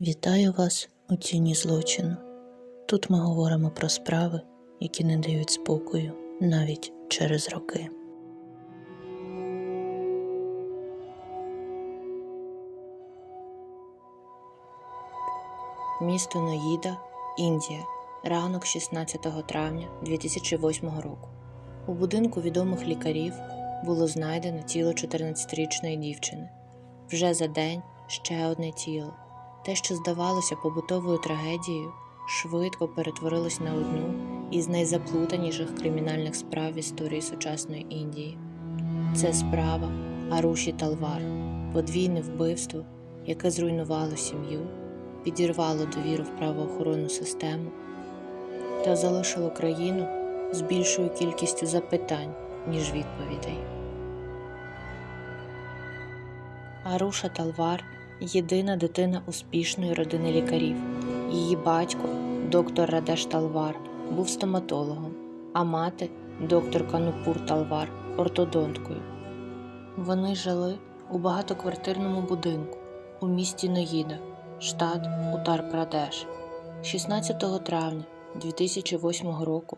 Вітаю вас у тіні злочину. Тут ми говоримо про справи, які не дають спокою навіть через роки. Місто Ноїда, Індія. Ранок 16 травня 2008 року. У будинку відомих лікарів було знайдено тіло 14-річної дівчини. Вже за день ще одне тіло. Те, що здавалося побутовою трагедією, швидко перетворилось на одну із найзаплутаніших кримінальних справ в історії сучасної Індії. Це справа Аруші Талвар, подвійне вбивство, яке зруйнувало сім'ю, підірвало довіру в правоохоронну систему та залишило країну з більшою кількістю запитань, ніж відповідей. Аруша Талвар єдина дитина успішної родини лікарів. Її батько, доктор Радеш Талвар, був стоматологом, а мати доктор Канупур Талвар ортодонткою. Вони жили у багатоквартирному будинку у місті Ноїда, штат Утар-Прадеш. 16 травня 2008 року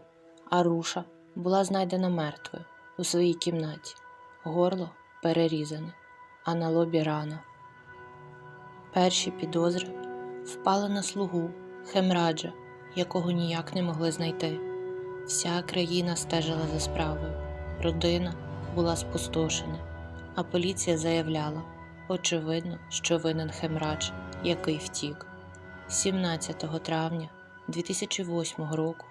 Аруша була знайдена мертвою у своїй кімнаті, горло перерізане, а на лобі рана. Перші підозри впали на слугу Хемраджа, якого ніяк не могли знайти. Вся країна стежила за справою, родина була спустошена, а поліція заявляла, очевидно, що винен Хемрадж, який втік. 17 травня 2008 року,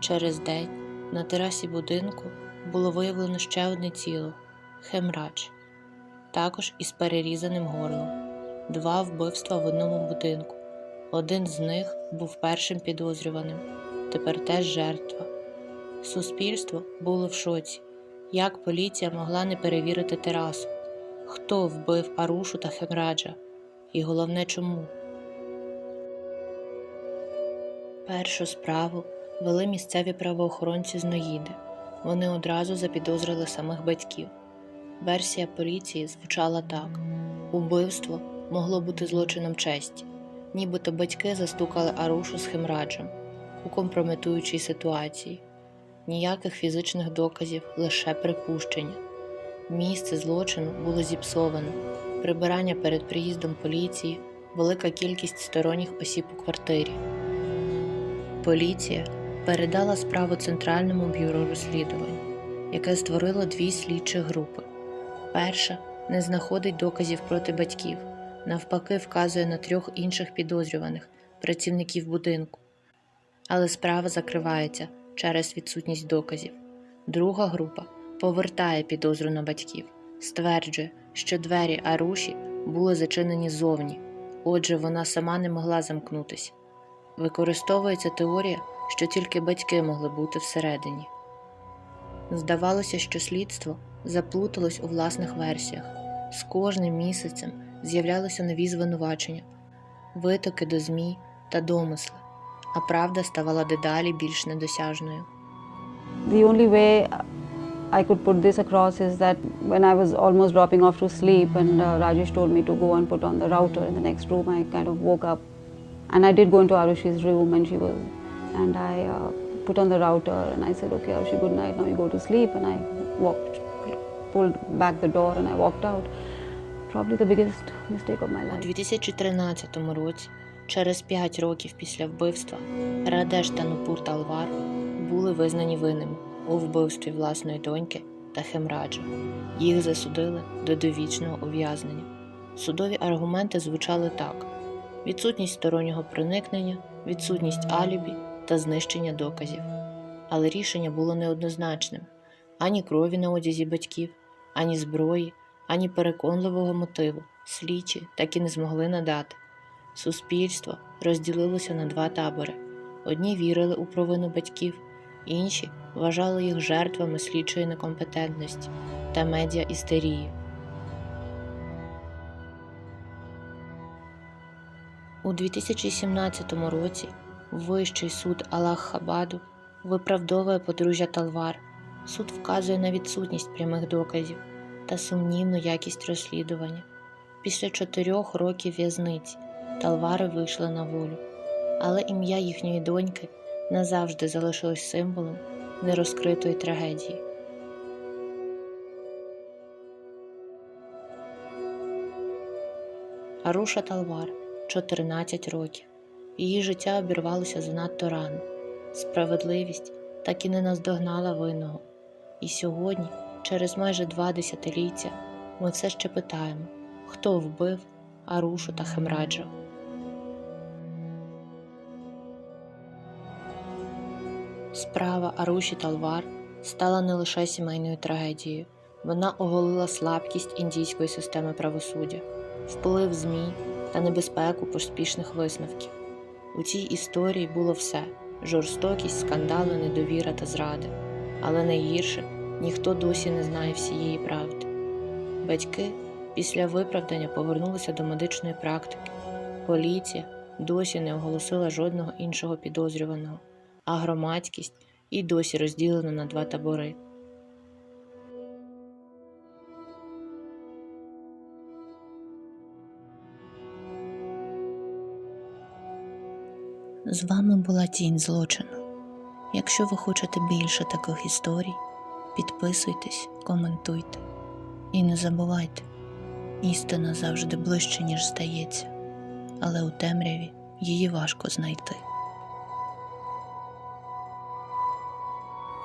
через день на терасі будинку було виявлено ще одне тіло Хемрадж, також із перерізаним горлом два вбивства в одному будинку. Один з них був першим підозрюваним, тепер теж жертва. Суспільство було в шоці. Як поліція могла не перевірити терасу? Хто вбив Арушу та Хемраджа? І головне чому? Першу справу вели місцеві правоохоронці з Ноїди. Вони одразу запідозрили самих батьків. Версія поліції звучала так: убивство могло бути злочином честі, нібито батьки застукали Арушу з Хемраджем у компрометуючій ситуації, ніяких фізичних доказів, лише припущення. Місце злочину було зіпсовано, прибирання перед приїздом поліції, велика кількість сторонніх осіб у квартирі. Поліція передала справу Центральному бюро розслідувань, яке створило дві слідчі групи. Перша не знаходить доказів проти батьків, навпаки, вказує на трьох інших підозрюваних працівників будинку. Але справа закривається через відсутність доказів. Друга група повертає підозру на батьків, стверджує, що двері Аруші були зачинені ззовні, отже, вона сама не могла замкнутися. Використовується теорія, що тільки батьки могли бути всередині. Здавалося, що слідство заплуталось у власних версіях. З кожним місяцем з'являлися нові звинувачення, витоки до ЗМІ та домисли, а правда ставала дедалі більш недосяжною. The only way I could put this across is that when I was almost dropping off to sleep and uh, Rajesh told me to go and put on the router in the next room, I kind of woke up and I did go into Arushi's room and she was, and I uh, put on the router and I said, okay, Arushi, good night, now you go to sleep. And I walked, pulled back the door and I walked out. Probably the biggest mistake of my У 2013 році, через 5 років після вбивства, Радеш та Нупур Талвар були визнані винними у вбивстві власної доньки та Хемраджа. Їх засудили до довічного ув'язнення. Судові аргументи звучали так: відсутність стороннього проникнення, відсутність алібі та знищення доказів. Але рішення було неоднозначним: ані крові на одязі батьків, ані зброї, ані переконливого мотиву слідчі так і не змогли надати. Суспільство розділилося на два табори: одні вірили у провину батьків, інші вважали їх жертвами слідчої некомпетентності та медіа істерії. У 2017 році Вищий суд Аллах-Хабаду виправдовує подружжя Талвар. Суд вказує на відсутність прямих доказів та сумнівну якість розслідування. Після чотирьох років в'язниці талвари вийшли на волю, але ім'я їхньої доньки назавжди залишилось символом нерозкритої трагедії. Аруша Талвар 14 років. Її життя обірвалося занадто рано. Справедливість так і не наздогнала винного. І сьогодні, через майже два десятиліття, ми все ще питаємо, хто вбив Арушу та Хемраджа. Справа Аруші Талвар стала не лише сімейною трагедією, вона оголила слабкість індійської системи правосуддя, вплив ЗМІ та небезпеку поспішних висновків. У цій історії було все: жорстокість, скандали, недовіра та зради. Але найгірше ніхто досі не знає всієї правди. Батьки після виправдання повернулися до медичної практики. Поліція досі не оголосила жодного іншого підозрюваного, а громадськість і досі розділена на два табори. З вами була тінь злочину. Якщо ви хочете більше таких історій, підписуйтесь, коментуйте і не забувайте, істина завжди ближче, ніж здається, але у темряві її важко знайти.